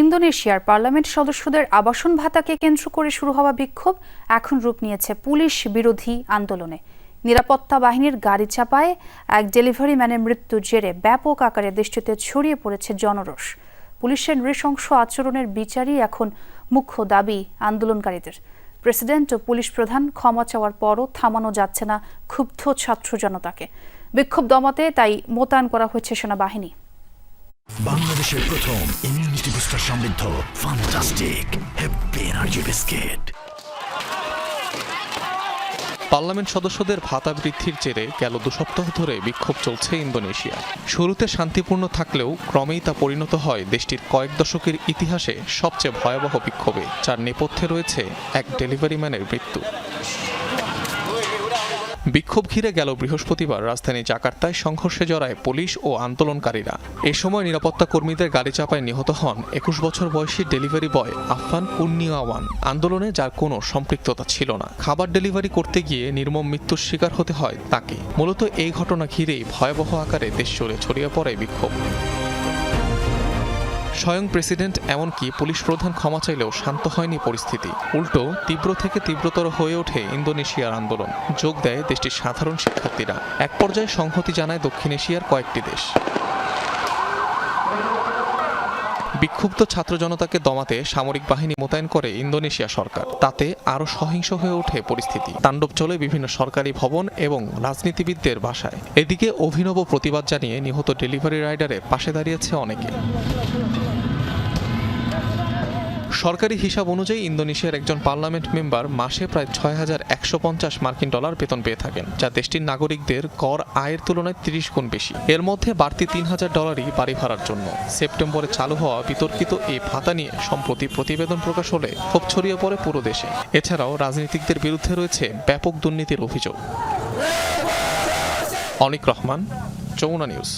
ইন্দোনেশিয়ার পার্লামেন্ট সদস্যদের আবাসন ভাতাকে কেন্দ্র করে শুরু হওয়া বিক্ষোভ এখন রূপ নিয়েছে পুলিশ বিরোধী আন্দোলনে। নিরাপত্তা বাহিনীর গাড়ি চাপায় এক ডেলিভারি ম্যানের মৃত্যুর জেরে ব্যাপক আকারে দেশটিতে ছড়িয়ে পড়েছে জনরোষ। পুলিশের নৃশংস আচরণের বিচারই এখন মুখ্য দাবি আন্দোলনকারীদের। প্রেসিডেন্ট ও পুলিশ প্রধান ক্ষমা চাওয়ার পরও থামানো যাচ্ছে না ক্ষুব্ধ ছাত্র জনতাকে। বিক্ষোভ দমাতে তাই মোতায়েন করা হয়েছে সেনাবাহিনী। বাংলাদেশের প্রথম ইমিউনিটি বুস্টার সমৃদ্ধ fantastic happy energy biscuit. Parliament সদস্যদের ভাতা বৃদ্ধির জেরে গেল দু সপ্তাহ ধরে বিক্ষোভ চলছে ইন্দোনেশিয়া শুরুতে শান্তিপূর্ণ থাকলেও ক্রমেই তা পরিণত হয় দেশটির কয়েক দশকের ইতিহাসে সবচেয়ে ভয়াবহ বিক্ষোভে, যার নেপথ্যে রয়েছে এক ডেলিভারি ম্যানের মৃত্যু। বিক্ষোভ ঘিরে গেল বৃহস্পতিবার। রাজধানী জাকার্তায় সংঘর্ষে জড়ায় পুলিশ ও আন্দোলনকারীরা। এ সময় নিরাপত্তা কর্মীদের গাড়ি চাপায় নিহত হন একুশ বছর বয়সী ডেলিভারি বয় আফফান পুন্নিয়াওয়ান আন্দোলনে যার কোনো সম্পৃক্ততা ছিল না। খাবার ডেলিভারি করতে গিয়ে নির্মম মৃত্যুর শিকার হতে হয় তাকে। মূলত এই ঘটনা ঘিরেই ভয়াবহ আকারে দেশ জুড়ে ছড়িয়ে পড়ে বিক্ষোভ। স্বয়ং প্রেসিডেন্ট এমনকি পুলিশ প্রধান ক্ষমা চাইলেও শান্ত হয়নি পরিস্থিতি। উল্টো, তীব্র থেকে তীব্রতর হয়ে ওঠে ইন্দোনেশিয়ার আন্দোলন। যোগ দেয় দেশটির সাধারণ শিক্ষার্থীরা। এক পর্যায়ে সংহতি জানায় দক্ষিণ এশিয়ার কয়েকটি দেশ। বিক্ষুব্ধ ছাত্র জনতাকে দমাতে সামরিক বাহিনী মোতায়েন করে ইন্দোনেশিয়া সরকার। তাতে আরও সহিংস হয়ে ওঠে পরিস্থিতি। তাণ্ডব চলে বিভিন্ন সরকারি ভবন এবং রাজনীতিবিদদের বাসায়। এদিকে অভিনব প্রতিবাদ জানিয়ে নিহত ডেলিভারি রাইডারের পাশে দাঁড়িয়েছে অনেকে। সরকারি হিসাব অনুযায়ী ইন্দোনেশিয়ার একজন পার্লামেন্ট মেম্বার মাসে প্রায় ছয় হাজার একশো পঞ্চাশ মার্কিন ডলার বেতন পেয়ে থাকেন, যা দেশটির নাগরিকদের কর আয়ের তুলনায় তিরিশ গুণ বেশি। এর মধ্যে বাড়তি তিন হাজার ডলারই বাড়ি ভাড়ার জন্য। সেপ্টেম্বরে চালু হওয়া বিতর্কিত এই ভাতা নিয়ে সম্প্রতি প্রতিবেদন প্রকাশ হলে ক্ষোভ ছড়িয়ে পড়ে পুরো দেশে। এছাড়াও রাজনীতিকদের বিরুদ্ধে রয়েছে ব্যাপক দুর্নীতির অভিযোগ। অনিক রহমান, যমুনা নিউজ।